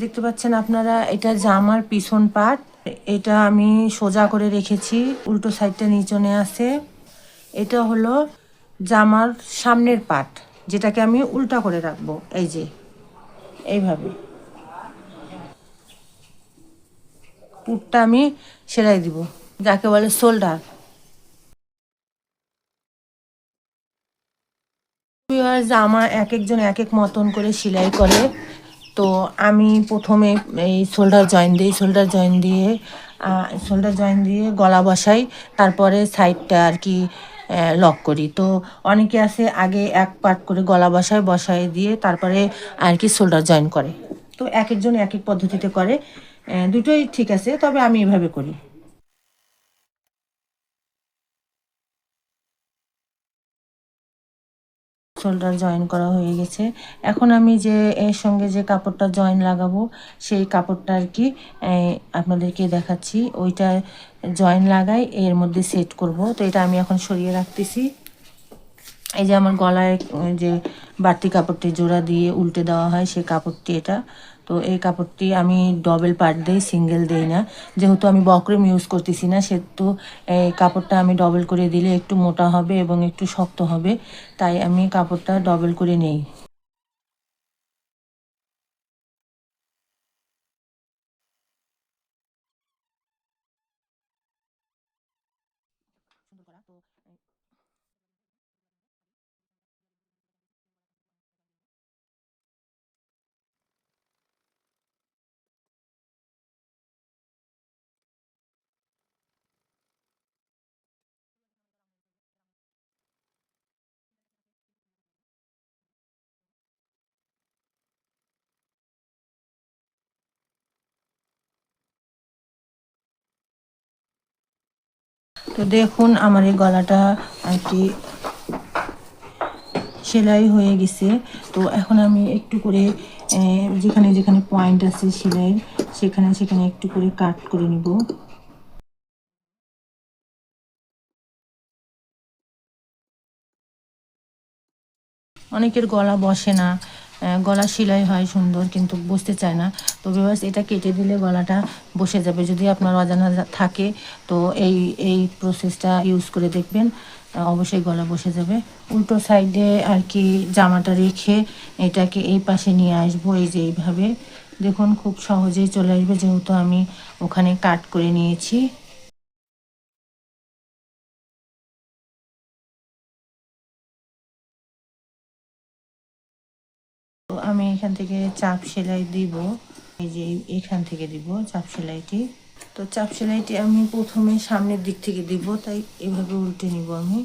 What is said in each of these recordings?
দেখতে পাচ্ছেন আপনারা, এটা জামার পিছন পাট এটা আমি সোজা করে রেখেছি, উল্টো সাইডটা নিচনে আছে। এটা হলো জামার সামনের পাট যেটাকে আমি উল্টা করে রাখব, এই যে, এইভাবে। পুটটা আমি সেলাই দিব, যাকে বলে শোল্ডার জামা এক একজন এক এক মতন করে সেলাই করে। তো আমি প্রথমে এই শোল্ডার জয়েন দিই শোল্ডার জয়েন দিয়ে শোল্ডার জয়েন দিয়ে গলা বসাই, তারপরে সাইডটা আর কি লক করি। তো অনেকে আছে আগে এক পার্ট করে গলা বসায় বসায় দিয়ে তারপরে আর কি শোল্ডার জয়েন করে। তো এক একজন এক এক পদ্ধতিতে করে। দুটোই ঠিক আছে, তবে আমি এভাবে করি। শোল্ডার জয়েন করা হয়ে গেছে। এখন আমি যে, এর সঙ্গে যে কাপড়টা জয়েন লাগাবো, সেই কাপড়টা আর কি আপনাদেরকে দেখাচ্ছি। ওইটা জয়েন লাগাই, এর মধ্যে সেট করব। তো এটা আমি এখন সরিয়ে রাখতেছি। এই যে আমার গলায় যে বাড়তি কাপড়টি জোড়া দিয়ে উল্টে দেওয়া হয়, সেই কাপড়টি এটা। তো এই কাপড়টি আমি ডবল পার্ট দিই সিঙ্গেল দিই না। যেহেতু আমি বক্রম ইউজ করতেছি না, সেহেতু এই কাপড়টা আমি ডবল করে দিলে একটু মোটা হবে এবং একটু শক্ত হবে, তাই আমি কাপড়টা ডবল করে নেই। দেখুন, আমার এই গলাটা আর কি সেলাই হয়ে গেছে। তো এখন আমি একটু করে যেখানে যেখানে পয়েন্ট আছে সেলাই সেখানে সেখানে একটু করে কাট করে নিব। অনেকের গলা বসে না। গলা সেলাই হয় সুন্দর, কিন্তু বসতে চায় না। তো বিবাস এটা কেটে দিলে গলাটা বসে যাবে। যদি আপনার অজানা থাকে, তো এই এই প্রসেসটা ইউজ করে দেখবেন অবশ্যই গলা বসে যাবে। উল্টো সাইডে আর কি জামাটা রেখে এটাকে এই পাশে নিয়ে আসব, এই যে এইভাবে। দেখুন, খুব সহজেই চলে আসবে, যেহেতু আমি ওখানে কাট করে নিয়েছি। তো আমি এখান থেকে চাপ সেলাই দিব। এই যে এখান থেকে দিব চাপ সেলাইটি। তো চাপ সেলাইটি আমি প্রথমে সামনের দিক থেকে দিব, তাই এভাবে উল্টে নিব আমি।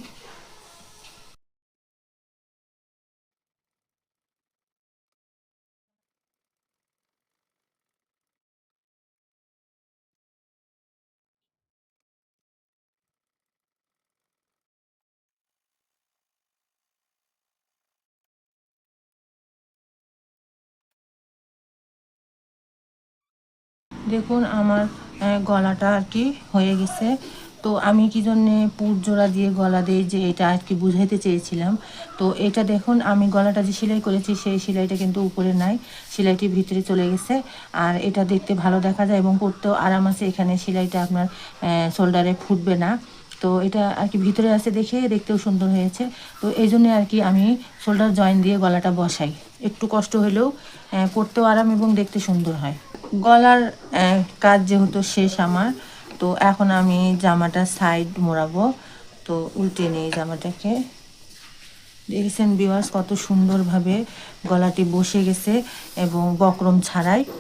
দেখুন আমার গলাটা আর কি হয়ে গেছে। তো আমি কি জন্যে পুর জোড়া দিয়ে গলা দিই যে এটা আর কি বুঝাইতে চেয়েছিলাম। তো এটা দেখুন আমি গলাটা যে সেলাই করেছি সেই সেলাইটা কিন্তু উপরে নাই সেলাইটি ভিতরে চলে গেছে। আর এটা দেখতে ভালো দেখা যায় এবং পরতেও আরাম আছে এখানে সেলাইটা আপনার শোল্ডারে ফুটবে না। তো এটা আর কি ভিতরে আছে দেখে দেখতেও সুন্দর হয়েছে। তো এই জন্য আর কি আমি শোল্ডার জয়েন দিয়ে গলাটা বসাই। একটু কষ্ট হলেও আহ, পরতেও আরাম এবং দেখতে সুন্দর হয়। গলার কাজ যেহেতু শেষ আমার, তো এখন আমি জামাটা সাইড মোড়াবো। তো উল্টে নেই জামাটাকে। দেখেছেন বিওয়াস কত সুন্দরভাবে গলাটি বসে গেছে এবং বকরম ছাড়াই।